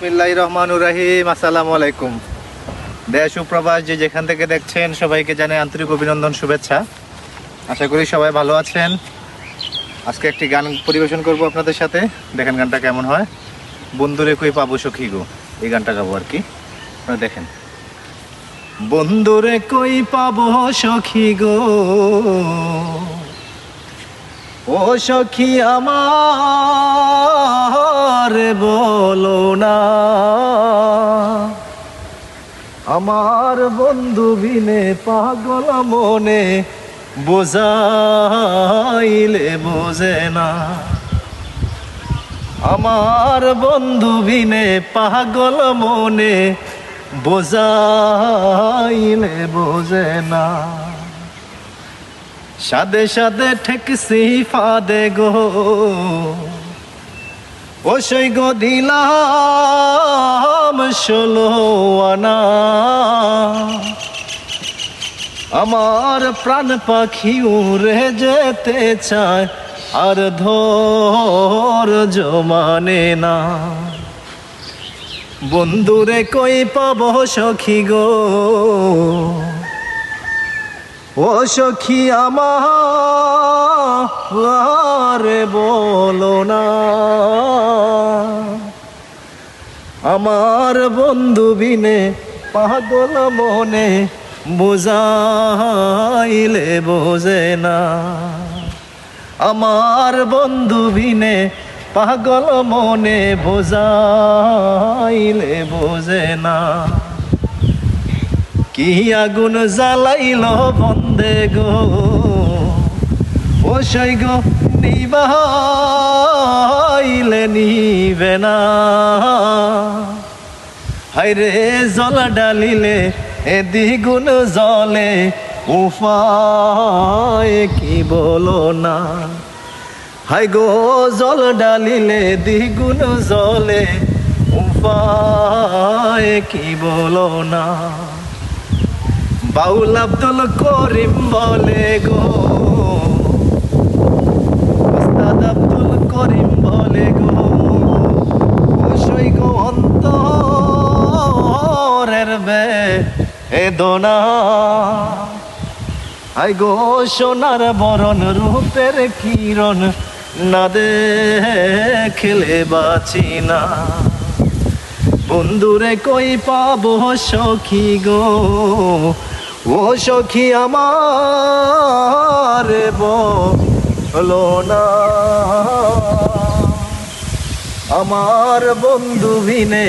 বিসমিল্লাহ রহমানুর রাহিম, আসসালামু আলাইকুম। দেশ সুপ্রবাস যে যেখান থেকে দেখছেন, সবাইকে জানাই আন্তরিক অভিনন্দন, শুভেচ্ছা। আশা করি সবাই ভালো আছেন। আজকে একটি গান পরিবেশন করব আপনাদের সাথে। দেখেন গানটা কেমন হয়। বন্ধুরে কই পাবো সখী গো? এই গানটা গাবো আর কি। আপনারা দেখেন। বন্ধুরে কই পাবো সখী গো? ও সখী আমার বলো না। আমার বন্ধু বিনে পাগল মনে বোঝাইলে বোঝে না। আমার বন্ধু বিনে পাগল মনে বোঝাইলে বোঝে না। সাদে সাদে ঠেকসি ফাদে গো। সই গো দিলাম ষোলো আনা। আমার প্রাণ পাখি উড়ে যেতে চায়, আর ধর জমানে না। বন্ধুরে কই পাব সখী গো? ও সখী আমার বলো না। আমার বন্ধু বিনে পাগল মনে বোঝাইলে বোঝে না। আমার বন্ধু বিনে পাগল মনে বোঝাইলে বোঝে না। কি আগুন জ্বালাইল বন্দে গো? ও গো নিবাইলে নিবে না। হাইরে জল ডালিলে, এ দ্বিগুণ জলে উপায় কি বলো না? হাই গো, জল ডালিলে, দ্বিগুণ জলে উপায় কি বলো না? বাউল আব্দুল করিম বলে গো আব্দুল এ দোনা আই গো, সোনার বরণ রূপের কিরণ, না দেখলে বাঁচি না। বন্ধুরে কই পাবো সখী গো? ও সখী আমার বলো না। আমার বন্ধু বিনে